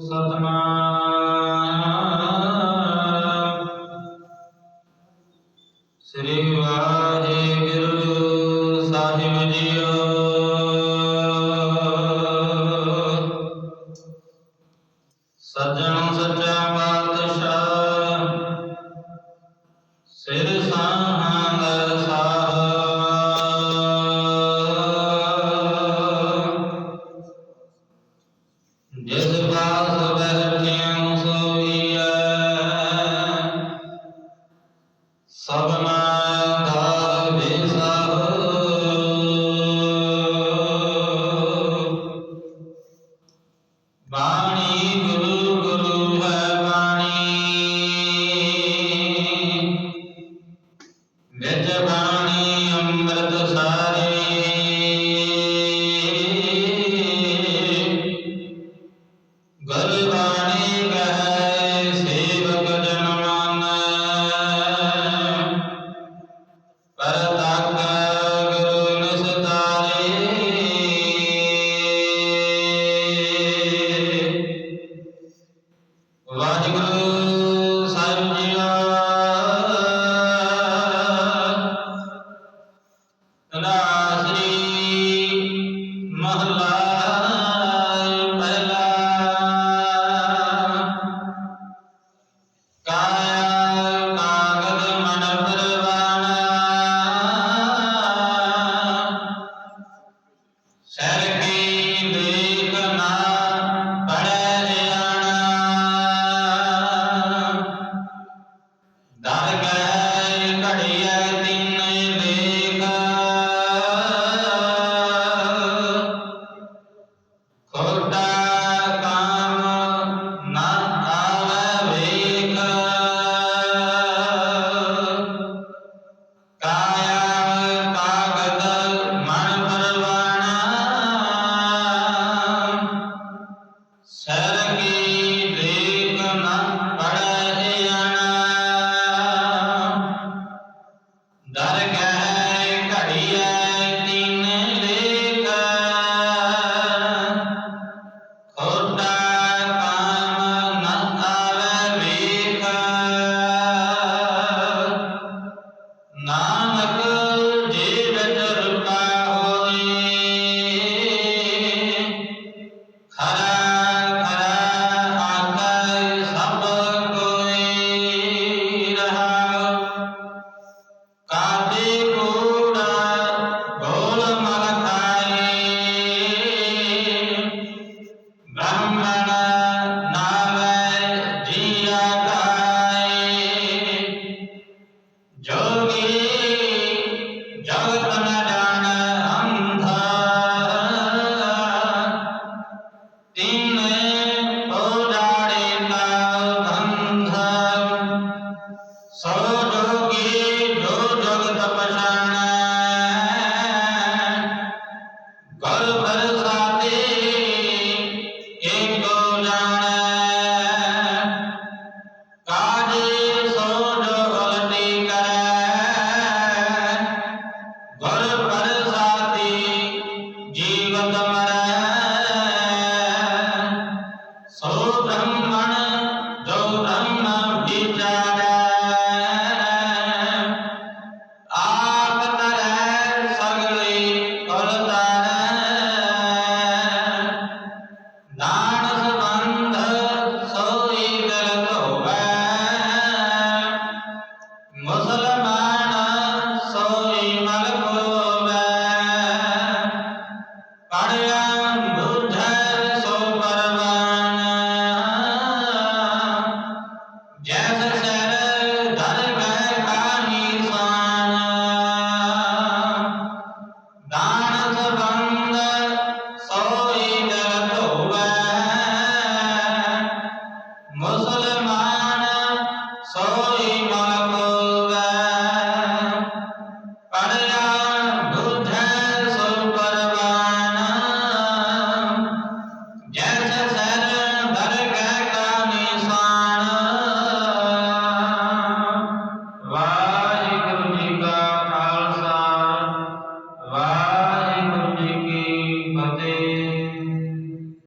ਸਤਨਾਮ। ਸ੍ਰੀ ਵਾਹਿਗੁਰੂ ਸਾਹਿਬ ਜੀਓ। ਸਜਣ ਸੱਚਾ ਪਾਤਸ਼ਾਹ ਸਿਰ ਸਾਹ Yes, the power of the Waheguru Sahib ji ਆਸਰੀ ربنا Yeah. Yeah.